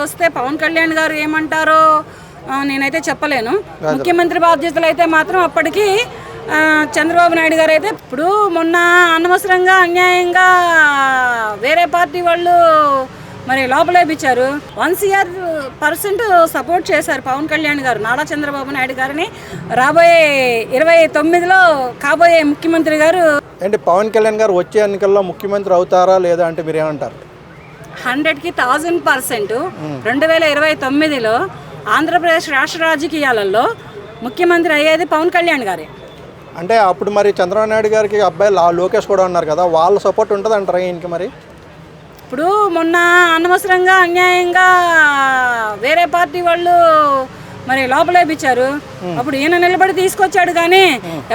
వస్తే పవన్ కళ్యాణ్ గారు ఏమంటారో నేనైతే చెప్పలేను. ముఖ్యమంత్రి బాధ్యతలు అయితే మాత్రం అప్పటికి చంద్రబాబు నాయుడు గారు అయితే ఇప్పుడు మొన్న అనవసరంగా అన్యాయంగా వేరే పార్టీ వాళ్ళు మరి లోపలేపించారు వన్ సిఆర్ పర్సెంట్ సపోర్ట్ చేశారు పవన్ కళ్యాణ్ గారు నారా చంద్రబాబు నాయుడు గారిని. రాబోయే ఇరవై తొమ్మిదిలో కాబోయే ముఖ్యమంత్రి గారు ఏంటి పవన్ కళ్యాణ్ గారు వచ్చే ఎన్నికల్లో ముఖ్యమంత్రి అవుతారా లేదా అంటే మీరు ఏమంటారు హండ్రెడ్కి థౌజండ్ పర్సెంట్. రెండు వేల ఇరవై తొమ్మిదిలో ఆంధ్రప్రదేశ్ రాష్ట్ర రాజకీయాలలో ముఖ్యమంత్రి అయ్యేది పవన్ కళ్యాణ్ గారే. అంటే అప్పుడు మరి చంద్రబాబు నాయుడు గారికి అబ్బాయి లోకేష్ కూడా ఉన్నారు కదా వాళ్ళ సపోర్ట్ ఉంటుంది అంటారా ఈయనకి మరి? ఇప్పుడు మొన్న అనవసరంగా అన్యాయంగా వేరే పార్టీ వాళ్ళు మరి లోపలేపించారు అప్పుడు ఈయన నిలబడి తీసుకొచ్చాడు కానీ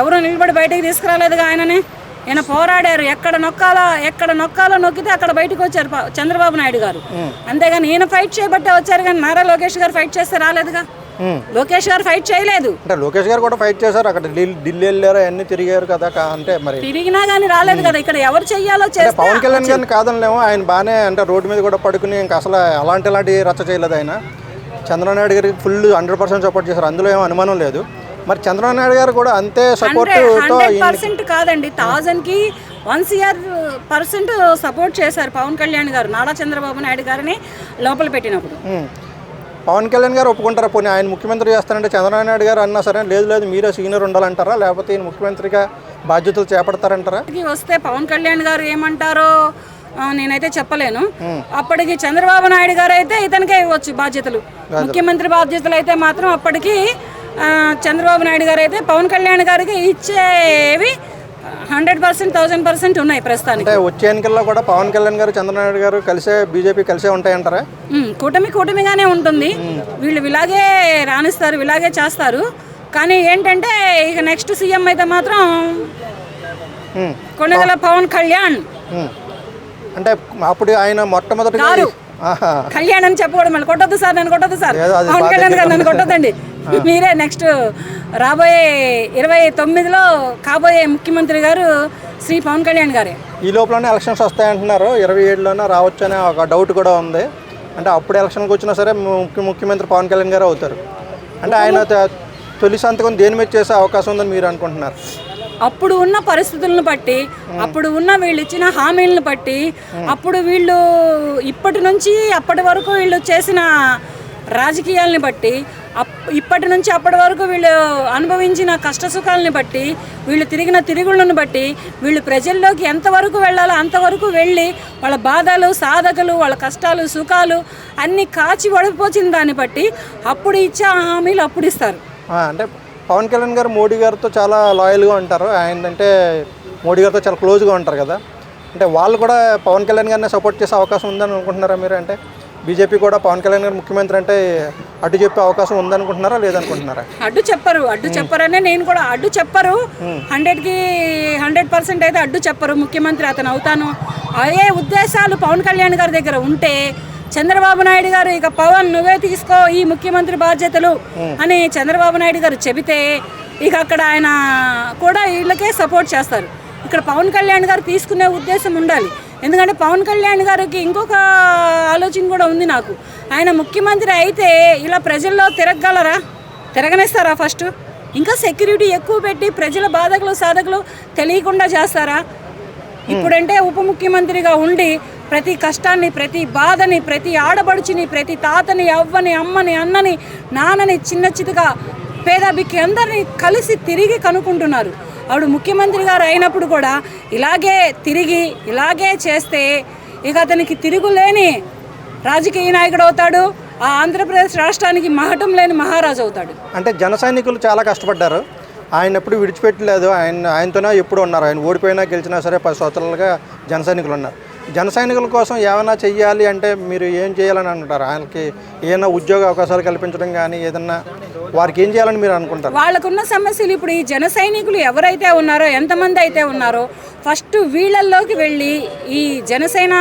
ఎవరు నిలబడి బయటికి తీసుకురాలేదుగా ఆయనని? ఈయన పోరాడారు. ఎక్కడ నొక్కాలో ఎక్కడ నొక్కాలో నొక్కితే అక్కడ బయటకు వచ్చారు చంద్రబాబు నాయుడు గారు. అంతేగాని ఈయన ఫైట్ చేయబట్టే వచ్చారు కానీ నారా లోకేష్ గారు ఫైట్ చేస్తే రాలేదుగా. లోకేష్ గారు ఫైట్ చేయలేదు. అంటే లోకేష్ గారు కూడా ఫైట్ చేశారు. అక్కడ ఢిల్లీ వెళ్ళారు అన్ని తిరిగారు కదా అంటే మరి తిరిగినా కానీ రాలేదు కదా. ఇక్కడ ఎవరు చెయ్యాలో చేస్తే పవన్ కళ్యాణ్ గారిని కాదనిలేమో. ఆయన బాగానే అంటే రోడ్డు మీద కూడా పడుకుని ఇంకా అసలు అలాంటి అలాంటి రచ్చ చేయలేదు ఆయన. చంద్రబాబు నాయుడు గారికి ఫుల్ హండ్రెడ్ పర్సెంట్ సపోర్ట్ చేశారు. అందులో ఏమో అనుమానం లేదు. మరి చంద్రబాబు నాయుడు గారు కూడా అంతే సపోర్ట్ పర్సెంట్ కాదండి. థౌజండ్కి వన్ సిఆర్ పర్సెంట్ సపోర్ట్ చేశారు పవన్ కళ్యాణ్ గారు నారా చంద్రబాబు నాయుడు గారిని లోపల పెట్టినప్పుడు. పవన్ కళ్యాణ్ గారు ఒప్పుకుంటారా? పోనీ ఆయన ముఖ్యమంత్రి చేస్తారంటే చంద్రబాబు నాయుడు గారు అన్నా సరే లేదు లేదు మీరే సీనియర్ ఉండాలంటారా? లేకపోతే ఈయన ముఖ్యమంత్రిగా బాధ్యతలు చేపడతారంటారా? వస్తే పవన్ కళ్యాణ్ గారు ఏమంటారో నేనైతే చెప్పలేను. అప్పటికి చంద్రబాబు నాయుడు గారు అయితే ఇతనికే ఇవ్వచ్చు బాధ్యతలు. ముఖ్యమంత్రి బాధ్యతలు అయితే మాత్రం అప్పటికి చంద్రబాబు నాయుడు గారు అయితే పవన్ కళ్యాణ్ గారికి ఇచ్చేవి హండ్రెడ్ పర్సెంట్ థౌజండ్ పర్సెంట్ ఉన్నాయి ప్రస్తుతానికి. అంటే వచ్చే ఎన్నికల్లో కూడా పవన్ కళ్యాణ్ గారు చంద్రబాబు నాయుడు గారు కలిసే బీజేపీ కలిసే ఉంటాయంటారా? కూటమి కూటమిగానే ఉంటుంది. వీళ్ళు ఇలాగే రాణిస్తారు ఇలాగే చేస్తారు. కానీ ఏంటంటే ఇక నెక్స్ట్ సీఎం అయితే మాత్రం ఉమ్. కొనగల పవన్ కళ్యాణ్. అంటే అప్పుడు ఆయన. ఆహా. కళ్యాణ్ అని చెప్పకూడదు మళ్ళీ కొట్టొద్దు సార్ నేను కొట్టొద్దు సార్. పవన్ కళ్యాణ్ గారు నన్ను కొట్టొద్దండి. మీరే నెక్స్ట్ రాబోయే ఇరవై తొమ్మిదిలో కాబోయే ముఖ్యమంత్రి గారు శ్రీ పవన్ కళ్యాణ్ గారే. ఈ లోపలనే ఎలక్షన్స్ వస్తాయంటున్నారు. ఇరవై ఏడులోనే రావచ్చు అనే ఒక డౌట్ కూడా ఉంది. అంటే అప్పుడు ఎలక్షన్కి వచ్చినా సరే ముఖ్య ముఖ్యమంత్రి పవన్ కళ్యాణ్ గారు అవుతారు. అంటే ఆయన తొలి సంతకం దేని మీద చేసే అవకాశం ఉందని మీరు అనుకుంటున్నారు? అప్పుడు ఉన్న పరిస్థితులను బట్టి అప్పుడు ఉన్న వీళ్ళు ఇచ్చిన హామీలను బట్టి అప్పుడు వీళ్ళు ఇప్పటి నుంచి అప్పటి వరకు వీళ్ళు చేసిన రాజకీయాలని బట్టి ఇప్పటి నుంచి అప్పటి వరకు వీళ్ళు అనుభవించిన కష్ట సుఖాలని బట్టి వీళ్ళు తిరిగిన తిరుగుళ్ళను బట్టి వీళ్ళు ప్రజల్లోకి ఎంతవరకు వెళ్ళాలో అంతవరకు వెళ్ళి వాళ్ళ బాధలు సాధకలు వాళ్ళ కష్టాలు సుఖాలు అన్నీ కాచి వడిపోచిన దాన్ని బట్టి అప్పుడు ఇచ్చే హామీలు అప్పుడు ఇస్తారు. అంటే పవన్ కళ్యాణ్ గారు మోడీ గారితో చాలా లాయల్గా ఉంటారు. ఆయన అంటే మోడీ గారితో చాలా క్లోజ్గా ఉంటారు కదా. అంటే వాళ్ళు కూడా పవన్ కళ్యాణ్ గారిని సపోర్ట్ చేసే అవకాశం ఉందని అనుకుంటున్నారా మీరు? అంటే బీజేపీ కూడా పవన్ కళ్యాణ్ గారు ముఖ్యమంత్రి అంటే అడ్డు చెప్పే అవకాశం ఉందనుకుంటున్నారా లేదనుకుంటున్నారా? అడ్డు చెప్పరు అడ్డు చెప్పరనే నేను కూడా అడ్డు చెప్పరు. హండ్రెడ్కి హండ్రెడ్ పర్సెంట్ అయితే అడ్డు చెప్పరు. ముఖ్యమంత్రి అతను అవుతాను. అయ్యే ఉద్దేశాలు పవన్ కళ్యాణ్ గారి దగ్గర ఉంటే చంద్రబాబు నాయుడు గారు ఇక పవన్ నువ్వే తీసుకో ఈ ముఖ్యమంత్రి బాధ్యతలు అని చంద్రబాబు నాయుడు గారు చెబితే ఇక అక్కడ ఆయన కూడా వీళ్ళకే సపోర్ట్ చేస్తారు. ఇక్కడ పవన్ కళ్యాణ్ గారు తీసుకునే ఉద్దేశం ఉండాలి. ఎందుకంటే పవన్ కళ్యాణ్ గారికి ఇంకొక ఆలోచన కూడా ఉంది నాకు. ఆయన ముఖ్యమంత్రి అయితే ఇలా ప్రజల్లో తిరగగలరా? తిరగనేస్తారా ఫస్ట్ ఇంకా సెక్యూరిటీ ఎక్కువ పెట్టి ప్రజల బాధకులు సాధకులు తెలియకుండా చేస్తారా? ఇప్పుడంటే ఉప ముఖ్యమంత్రిగా ఉండి ప్రతి కష్టాన్ని ప్రతి బాధని ప్రతి ఆడబడుచుని ప్రతి తాతని అవ్వని అమ్మని అన్నని నాన్నని చిన్న చితగా పేద బిక్కి అందరినీ కలిసి తిరిగి కనుక్కుంటున్నారు. ఆవిడ ముఖ్యమంత్రి గారు అయినప్పుడు కూడా ఇలాగే తిరిగి ఇలాగే చేస్తే ఇక అతనికి తిరుగులేని రాజకీయ నాయకుడు అవుతాడు. ఆ ఆంధ్రప్రదేశ్ రాష్ట్రానికి మహటం లేని మహారాజు అవుతాడు. అంటే జన సైనికులు చాలా కష్టపడ్డారు. ఆయన ఎప్పుడు విడిచిపెట్టలేదు. ఆయన ఆయనతోనే ఎప్పుడు ఉన్నారు. ఆయన ఓడిపోయినా గెలిచినా సరే పది సంవత్సరాలుగా జన సైనికులు ఉన్నారు. జన సైనికుల కోసం ఏమైనా చెయ్యాలి అంటే మీరు ఏం చేయాలని అనుకుంటారు ఆయనకి ఏమైనా ఉద్యోగ అవకాశాలు కల్పించడం కానీ ఏదన్నా వారికి ఏం చేయాలని మీరు అనుకుంటారు? వాళ్ళకున్న సమస్యలు ఇప్పుడు ఈ జన సైనికులు ఎవరైతే ఉన్నారో ఎంతమంది అయితే ఉన్నారో ఫస్ట్ వీళ్ళల్లోకి వెళ్ళి ఈ జనసేన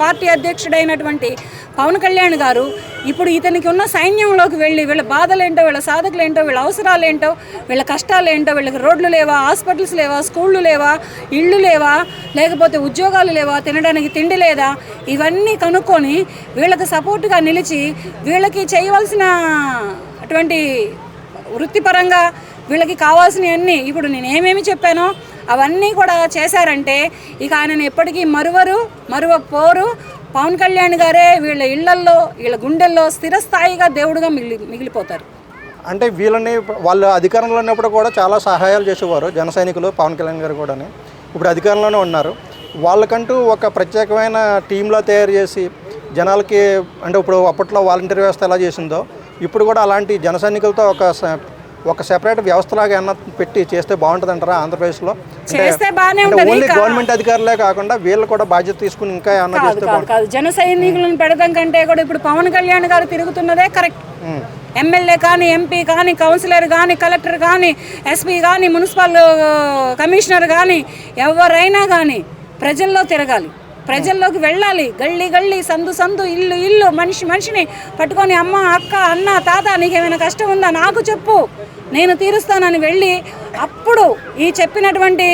పార్టీ అధ్యక్షుడైనటువంటి పవన్ కళ్యాణ్ గారు ఇప్పుడు ఇతనికి ఉన్న సైన్యంలోకి వెళ్ళి వీళ్ళ బాధలు ఏంటో వీళ్ళ సాధకులు ఏంటో వీళ్ళ అవసరాలు ఏంటో వీళ్ళ కష్టాలు ఏంటో వీళ్ళకి రోడ్లు లేవా హాస్పిటల్స్ లేవా స్కూళ్ళు లేవా ఇళ్ళు లేవా లేకపోతే ఉద్యోగాలు లేవా తినడానికి తిండి లేదా ఇవన్నీ కనుక్కొని వీళ్ళకి సపోర్ట్గా నిలిచి వీళ్ళకి చేయవలసిన అటువంటి వృత్తిపరంగా వీళ్ళకి కావాల్సినవన్నీ ఇప్పుడు నేను ఏమేమి చెప్పానో అవన్నీ కూడా చేశారంటే ఇక ఆయనను ఎప్పటికీ మరువరు మరువ పోరు పవన్ కళ్యాణ్ గారే వీళ్ళ ఇళ్ళల్లో వీళ్ళ గుండెల్లో స్థిరస్థాయిగా దేవుడుగా మిగిలి మిగిలిపోతారు. అంటే వీళ్ళని వాళ్ళు అధికారంలో ఉన్నప్పుడు కూడా చాలా సహాయాలు చేసేవారు జన సైనికులు పవన్ కళ్యాణ్ గారు కూడా ఇప్పుడు అధికారంలోనే ఉన్నారు. వాళ్ళకంటూ ఒక ప్రత్యేకమైన టీంలో తయారు చేసి జనాలకి అంటే ఇప్పుడు అప్పట్లో వాలంటీర్ వ్యవస్థ ఎలా చేసిందో ఇప్పుడు కూడా అలాంటి జన సైనికులతో ఒక ఒక సెపరేట్ వ్యవస్థలాగా ఏమన్నా పెట్టి చేస్తే బాగుంటుంది అంటారా ఆంధ్రప్రదేశ్లో చేస్తే బాగానే ఉంటుంది. ఓన్లీ గవర్నమెంట్ అధికారులే కాకుండా వీళ్ళు కూడా బాధ్యత తీసుకుని ఇంకా ఏమన్నా చేస్తే కాదు జన సైనికులను పెడదాం కంటే కూడా ఇప్పుడు పవన్ కళ్యాణ్ గారు తిరుగుతున్నదే కరెక్ట్. ఎమ్మెల్యే కానీ ఎంపీ కానీ కౌన్సిలర్ కానీ కలెక్టర్ కానీ ఎస్పీ కానీ మున్సిపల్ కమిషనర్ కానీ ఎవరైనా కానీ ప్రజల్లో తిరగాలి. ప్రజల్లోకి వెళ్ళాలి. గల్లీ గల్లీ సందు సందు ఇల్లు ఇల్లు మనిషి మనిషిని పట్టుకొని అమ్మ అక్క అన్న తాత నీకేమైనా కష్టం ఉందా? నాకు చెప్పు. నేను తీరుస్తానని వెళ్ళి అప్పుడు ఈ చెప్పినటువంటి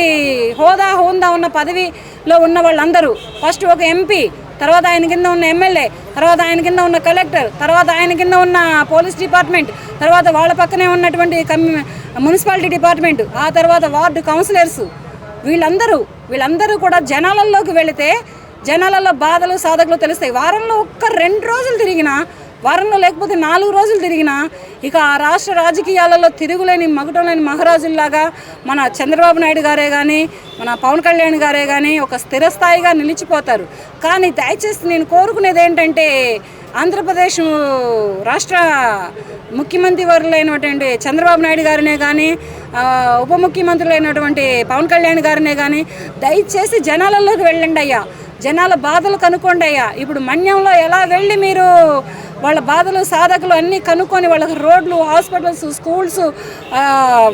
హోదా హోందా ఉన్న పదవిలో ఉన్న వాళ్ళందరూ ఫస్ట్ ఒక ఎంపీ తర్వాత ఆయన కింద ఉన్న ఎమ్మెల్యే తర్వాత ఆయన కింద ఉన్న కలెక్టర్ తర్వాత ఆయన కింద ఉన్న పోలీస్ డిపార్ట్మెంట్ తర్వాత వాళ్ళ పక్కనే ఉన్నటువంటి కమ్యూ మున్సిపాలిటీ డిపార్ట్మెంట్ ఆ తర్వాత వార్డు కౌన్సిలర్స్. వీళ్ళందరూ వీళ్ళందరూ కూడా జనాలలోకి వెళితే జనాలలో బాధలు సాధకులు తెలుస్తాయి. వారంలో ఒక్క రెండు రోజులు తిరిగినా వారంలో లేకపోతే నాలుగు రోజులు తిరిగినా ఇక ఆ రాష్ట్ర రాజకీయాలలో తిరుగులేని మగటం లేని మహారాజుల్లాగా మన చంద్రబాబు నాయుడు గారే కానీ మన పవన్ కళ్యాణ్ గారే కానీ ఒక స్థిరస్థాయిగా నిలిచిపోతారు. కానీ దయచేసి నేను కోరుకునేది ఏంటంటే ఆంధ్రప్రదేశ్ రాష్ట్ర ముఖ్యమంత్రి వర్యులైనటువంటి చంద్రబాబు నాయుడు గారినే కానీ ఉప ముఖ్యమంత్రులైనటువంటి పవన్ కళ్యాణ్ గారినే కానీ దయచేసి జనాలలోకి వెళ్ళండి అయ్యా. జనాల బాధలు కనుక్కోండి అయ్యా. ఇప్పుడు మన్యంలో ఎలా వెళ్ళి మీరు వాళ్ళ బాధలు సాధకులు అన్నీ కనుక్కొని వాళ్ళకి రోడ్లు hospitals schools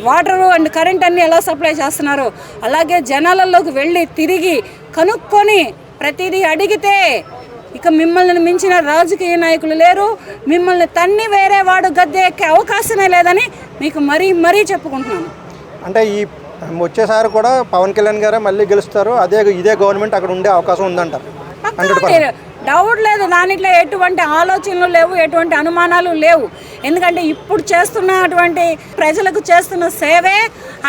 water and current అన్నీ ఎలా సప్లై చేస్తున్నారు? అలాగే జనాలలోకి వెళ్ళి తిరిగి కనుక్కొని ప్రతిదీ అడిగితే ఇక మిమ్మల్ని మించిన రాజకీయ నాయకులు లేరు. మిమ్మల్ని తన్ని వేరే వాడు గద్దె ఎక్కే అవకాశమే లేదని మీకు మరీ మరీ చెప్పుకుంటున్నాను. అంటే ఈ వచ్చేసారి కూడా పవన్ కళ్యాణ్ గారే మళ్ళీ గెలుస్తారు. అదే ఇదే గవర్నమెంట్ అక్కడ ఉండే అవకాశం ఉందంటారు. మీరు డౌట్ లేదు దానిట్లో ఎటువంటి ఆలోచనలు లేవు ఎటువంటి అనుమానాలు లేవు. ఎందుకంటే ఇప్పుడు చేస్తున్నటువంటి ప్రజలకు చేస్తున్న సేవే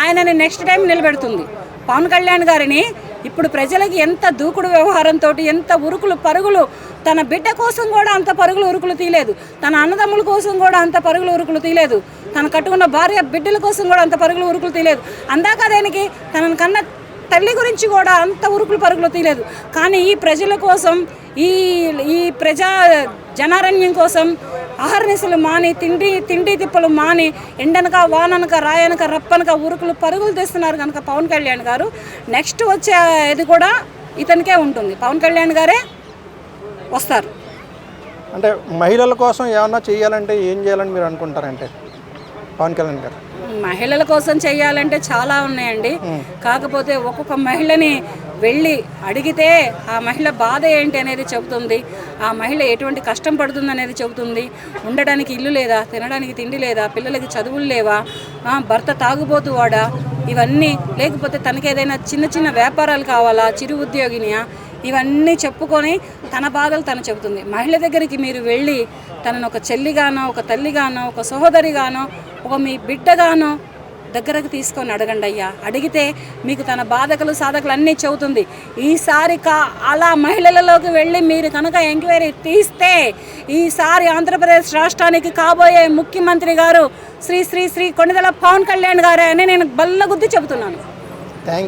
ఆయనని నెక్స్ట్ టైం నిలబెడుతుంది. పవన్ కళ్యాణ్ గారిని ఇప్పుడు ప్రజలకి ఎంత దూకుడు వ్యవహారంతో ఎంత ఉరుకులు పరుగులు తన బిడ్డ కోసం కూడా అంత పరుగులు ఉరుకులు తీయలేదు. తన అన్నదమ్ముల కోసం కూడా అంత పరుగులు ఉరుకులు తీయలేదు. తన కట్టుకున్న భార్య బిడ్డల కోసం కూడా అంత పరుగులు ఉరుకులు తీయలేదు. అందాక దేనికి తనను కన్న తల్లి గురించి కూడా అంత ఉరుకులు పరుగులు తీయలేదు. కానీ ఈ ప్రజల కోసం ఈ ఈ ప్రజా జనారణ్యం కోసం అహర్నిశలు మాని తిండి తిండి తిప్పలు మాని ఎండనక వాననక రాయనక రప్పనక ఉరుకులు పరుగులు తెస్తున్నారు కనుక పవన్ కళ్యాణ్ గారు. నెక్స్ట్ వచ్చే ఇది కూడా ఇతనికే ఉంటుంది. పవన్ కళ్యాణ్ గారే వస్తారు. అంటే మహిళల కోసం ఏమన్నా చేయాలంటే ఏం చేయాలని మీరు అనుకుంటారంటే? పవన్ కళ్యాణ్ గారు. మహిళల కోసం చేయాలంటే చాలా ఉన్నాయండి. కాకపోతే ఒక్కొక్క మహిళని వెళ్ళి అడిగితే ఆ మహిళ బాధ ఏంటి అనేది చెబుతుంది. ఆ మహిళ ఎటువంటి కష్టం పడుతుంది అనేది చెబుతుంది. ఉండడానికి ఇల్లు లేదా తినడానికి తిండి లేదా పిల్లలకి చదువులు లేవా? భర్త తాగుబోతు వాడా? ఇవన్నీ లేకపోతే తనకి ఏదైనా చిన్న చిన్న వ్యాపారాలు కావాలా? చిరు ఉద్యోగినియా? ఇవన్నీ చెప్పుకొని తన బాధలు తను చెబుతుంది. మహిళ దగ్గరికి మీరు వెళ్ళి తనను ఒక చెల్లిగానో ఒక తల్లిగానో ఒక సహోదరిగానో ఒక మీ బిడ్డగానో దగ్గరకు తీసుకొని అడగండి అయ్యా. అడిగితే మీకు తన బాధకులు సాధకులు అన్నీ చెబుతుంది. ఈసారి కా అలా మహిళలలోకి వెళ్ళి మీరు కనుక ఎంక్వైరీ తీస్తే ఈసారి ఆంధ్రప్రదేశ్ రాష్ట్రానికి కాబోయే ముఖ్యమంత్రి గారు శ్రీ శ్రీ శ్రీ కొణిదల పవన్ కళ్యాణ్ గారే అని నేను బల్లగుద్ది చెబుతున్నాను.